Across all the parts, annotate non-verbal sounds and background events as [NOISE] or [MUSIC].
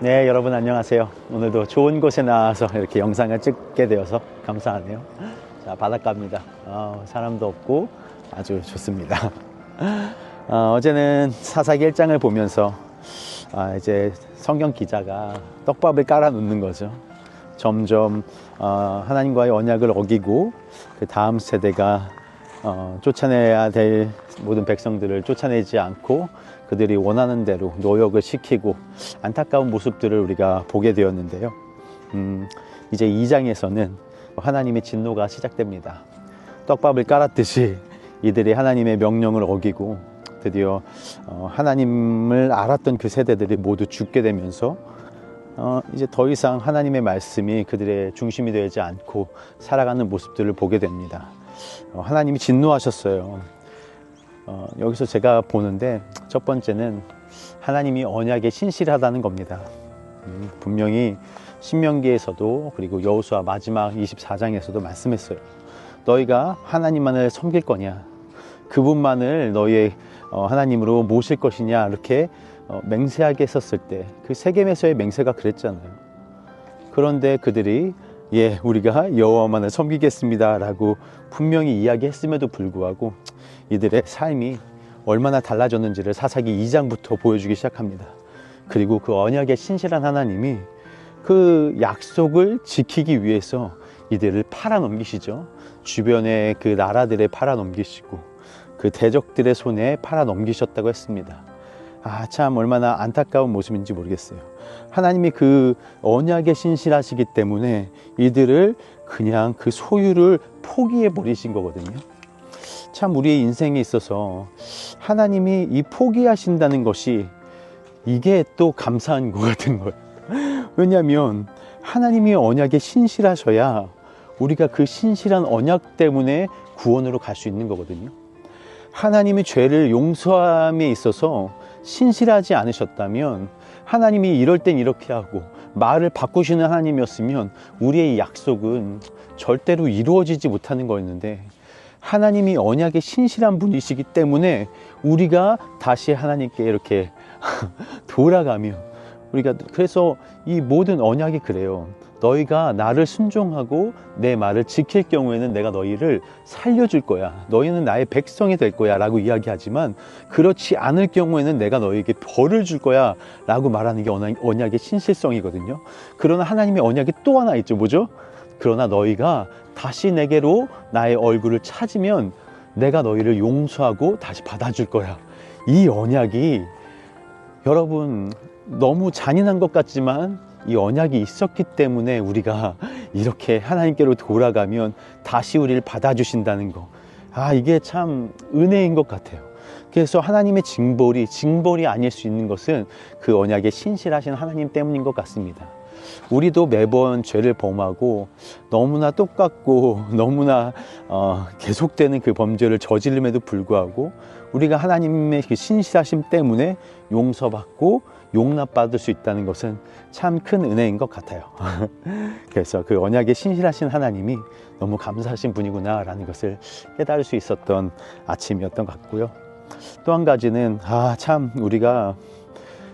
네, 여러분 안녕하세요. 오늘도 좋은 곳에 나와서 이렇게 영상을 찍게 되어서 감사하네요. 자, 바닷가입니다. 어, 사람도 없고 아주 좋습니다. 어, 어제는 사사기 1장을 보면서 아, 이제 성경 기자가 떡밥을 깔아 놓는 거죠. 점점 어, 하나님과의 언약을 어기고 그 다음 세대가 어, 쫓아내야 될 모든 백성들을 쫓아내지 않고 그들이 원하는 대로 노역을 시키고 안타까운 모습들을 우리가 보게 되었는데요. 음, 이제 2장에서는 하나님의 진노가 시작됩니다. 떡밥을 깔았듯이 이들이 하나님의 명령을 어기고 드디어 어, 하나님을 알았던 그 세대들이 모두 죽게 되면서 어, 이제 더 이상 하나님의 말씀이 그들의 중심이 되지 않고 살아가는 모습들을 보게 됩니다. 어, 하나님이 진노하셨어요. 어, 여기서 제가 보는데 첫 번째는 하나님이 언약에 신실하다는 겁니다. 음, 분명히 신명기에서도 그리고 여호수아 마지막 24장에서도 말씀했어요. 너희가 하나님만을 섬길 거냐? 그분만을 너희의 어, 하나님으로 모실 것이냐? 이렇게 어, 맹세하게 했었을 때 그 세겜에서의 맹세가 그랬잖아요. 그런데 그들이 예, 우리가 여호와만을 섬기겠습니다라고 분명히 이야기했음에도 불구하고 이들의 삶이 얼마나 달라졌는지를 사사기 2장부터 보여주기 시작합니다. 그리고 그 언약의 신실한 하나님이 그 약속을 지키기 위해서 이들을 팔아넘기시죠. 주변의 그 나라들에 팔아넘기시고 그 대적들의 손에 팔아넘기셨다고 했습니다. 아, 참 얼마나 안타까운 모습인지 모르겠어요. 하나님이 그 언약에 신실하시기 때문에 이들을 그냥 그 소유를 포기해 버리신 거거든요. 참 우리의 인생에 있어서 하나님이 이 포기하신다는 것이 이게 또 감사한 것 같은 거예요. [LAUGHS] 왜냐하면 하나님이 언약에 신실하셔야 우리가 그 신실한 언약 때문에 구원으로 갈 수 있는 거거든요. 하나님이 죄를 용서함에 있어서 신실하지 않으셨다면 하나님이 이럴 땐 이렇게 하고 말을 바꾸시는 하나님이었으면 우리의 약속은 절대로 이루어지지 못하는 거였는데 하나님이 언약에 신실한 분이시기 때문에 우리가 다시 하나님께 이렇게 [LAUGHS] 돌아가며 우리가 그래서 이 모든 언약이 그래요. 너희가 나를 순종하고 내 말을 지킬 경우에는 내가 너희를 살려줄 거야. 너희는 나의 백성이 될 거야. 라고 이야기하지만 그렇지 않을 경우에는 내가 너희에게 벌을 줄 거야. 라고 말하는 게 언약- 언약의 신실성이거든요. 그러나 하나님의 언약이 또 하나 있죠. 뭐죠? 그러나 너희가 다시 내게로 나의 얼굴을 찾으면 내가 너희를 용서하고 다시 받아줄 거야. 이 언약이 여러분 너무 잔인한 것 같지만 이 언약이 있었기 때문에 우리가 이렇게 하나님께로 돌아가면 다시 우리를 받아주신다는 거. 아, 이게 참 은혜인 것 같아요. 그래서 하나님의 징벌이, 징벌이 아닐 수 있는 것은 그 언약에 신실하신 하나님 때문인 것 같습니다. 우리도 매번 죄를 범하고 너무나 똑같고 [LAUGHS] 너무나 어, 계속되는 그 범죄를 저지름에도 불구하고 우리가 하나님의 그 신실하심 때문에 용서받고 용납받을 수 있다는 것은 참 큰 은혜인 것 같아요. [LAUGHS] 그래서 그 언약에 신실하신 하나님이 너무 감사하신 분이구나라는 것을 깨달을 수 있었던 아침이었던 것 같고요. 또 한 가지는 아 참 우리가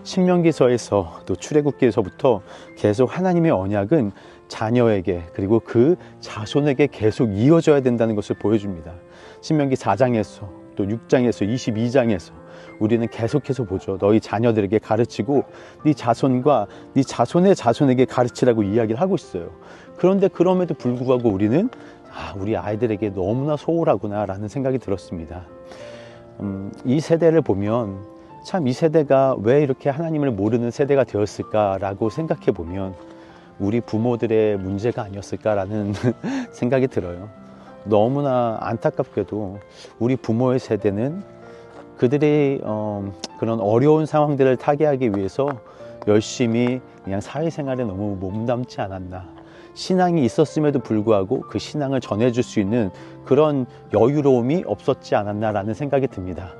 신명기서에서 또 출애굽기에서부터 계속 하나님의 언약은 자녀에게 그리고 그 자손에게 계속 이어져야 된다는 것을 보여줍니다. 신명기 4장에서 또 6장에서 22장에서 우리는 계속해서 보죠. 너희 자녀들에게 가르치고 네 자손과 네 자손의 자손에게 가르치라고 이야기를 하고 있어요. 그런데 그럼에도 불구하고 우리는 아, 우리 아이들에게 너무나 소홀하구나라는 생각이 들었습니다. 음, 이 세대를 보면 참 이 세대가 왜 이렇게 하나님을 모르는 세대가 되었을까라고 생각해 보면 우리 부모들의 문제가 아니었을까라는 [LAUGHS] 생각이 들어요. 너무나 안타깝게도 우리 부모의 세대는 그들의 어, 그런 어려운 상황들을 타개하기 위해서 열심히 그냥 사회생활에 너무 몸담지 않았나. 신앙이 있었음에도 불구하고 그 신앙을 전해줄 수 있는 그런 여유로움이 없었지 않았나라는 생각이 듭니다.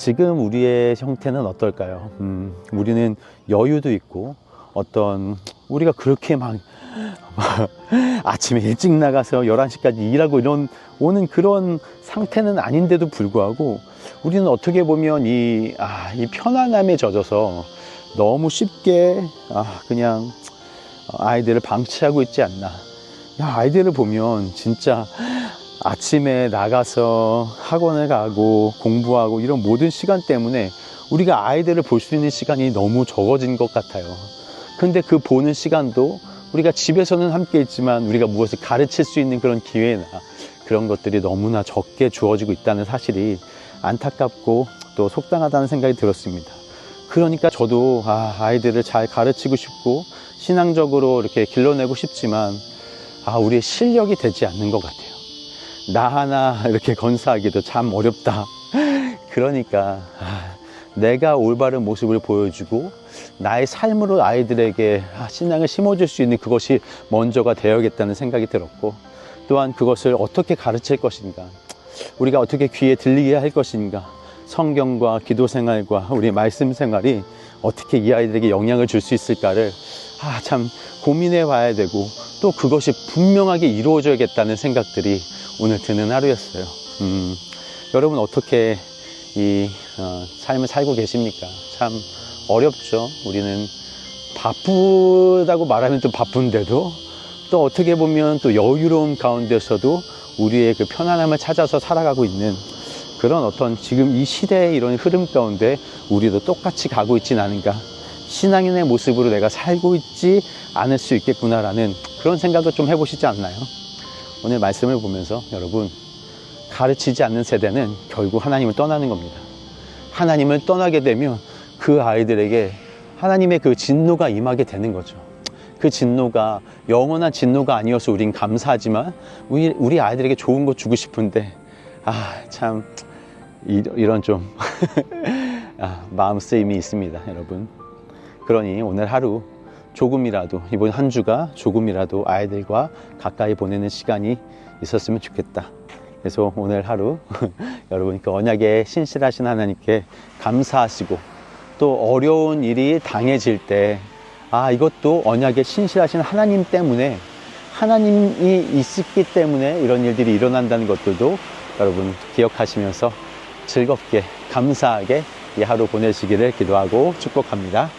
지금 우리의 형태는 어떨까요? 음, 우리는 여유도 있고 어떤 우리가 그렇게 막, 막 [LAUGHS] 아침에 일찍 나가서 11시까지 일하고 이런 오는 그런 상태는 아닌데도 불구하고 우리는 어떻게 보면 이, 아, 이 편안함에 젖어서 너무 쉽게 아, 그냥 아이들을 방치하고 있지 않나. 야, 아이들을 보면 진짜 아침에 나가서 학원을 가고 공부하고 이런 모든 시간 때문에 우리가 아이들을 볼 수 있는 시간이 너무 적어진 것 같아요. 근데 그 보는 시간도 우리가 집에서는 함께 있지만 우리가 무엇을 가르칠 수 있는 그런 기회나 그런 것들이 너무나 적게 주어지고 있다는 사실이 안타깝고 또 속상하다는 생각이 들었습니다. 그러니까 저도 아, 아이들을 잘 가르치고 싶고 신앙적으로 이렇게 길러내고 싶지만 아, 우리의 실력이 되지 않는 것 같아요. 나 하나 이렇게 건사하기도 참 어렵다. 그러니까 아, 내가 올바른 모습을 보여주고 나의 삶으로 아이들에게 아, 신앙을 심어줄 수 있는 그것이 먼저가 되어야겠다는 생각이 들었고 또한 그것을 어떻게 가르칠 것인가 우리가 어떻게 귀에 들리게 할 것인가 성경과 기도 생활과 우리 말씀 생활이 어떻게 이 아이들에게 영향을 줄 수 있을까를 아, 참 고민해 봐야 되고 또 그것이 분명하게 이루어져야겠다는 생각들이 오늘 드는 하루였어요. 음, 여러분 어떻게 이 어, 삶을 살고 계십니까? 참 어렵죠. 우리는 바쁘다고 말하면 또 바쁜데도 또 어떻게 보면 또 여유로운 가운데서도 우리의 그 편안함을 찾아서 살아가고 있는 그런 어떤 지금 이 시대의 이런 흐름 가운데 우리도 똑같이 가고 있진 않은가. 신앙인의 모습으로 내가 살고 있지 않을 수 있겠구나라는 그런 생각을 좀 해보시지 않나요? 오늘 말씀을 보면서 여러분 가르치지 않는 세대는 결국 하나님을 떠나는 겁니다. 하나님을 떠나게 되면 그 아이들에게 하나님의 그 진노가 임하게 되는 거죠. 그 진노가 영원한 진노가 아니어서 우린 감사하지만 우리, 우리 아이들에게 좋은 거 주고 싶은데 아 참 이런 좀 [LAUGHS] 아, 마음 쓰임이 있습니다, 여러분. 그러니 오늘 하루 조금이라도 이번 한 주가 조금이라도 아이들과 가까이 보내는 시간이 있었으면 좋겠다. 그래서 오늘 하루 [LAUGHS] 여러분 그 언약에 신실하신 하나님께 감사하시고 또 어려운 일이 당해질 때 아 이것도 언약에 신실하신 하나님 때문에 하나님이 있었기 때문에 이런 일들이 일어난다는 것들도 여러분 기억하시면서 즐겁게 감사하게 이 하루 보내시기를 기도하고 축복합니다.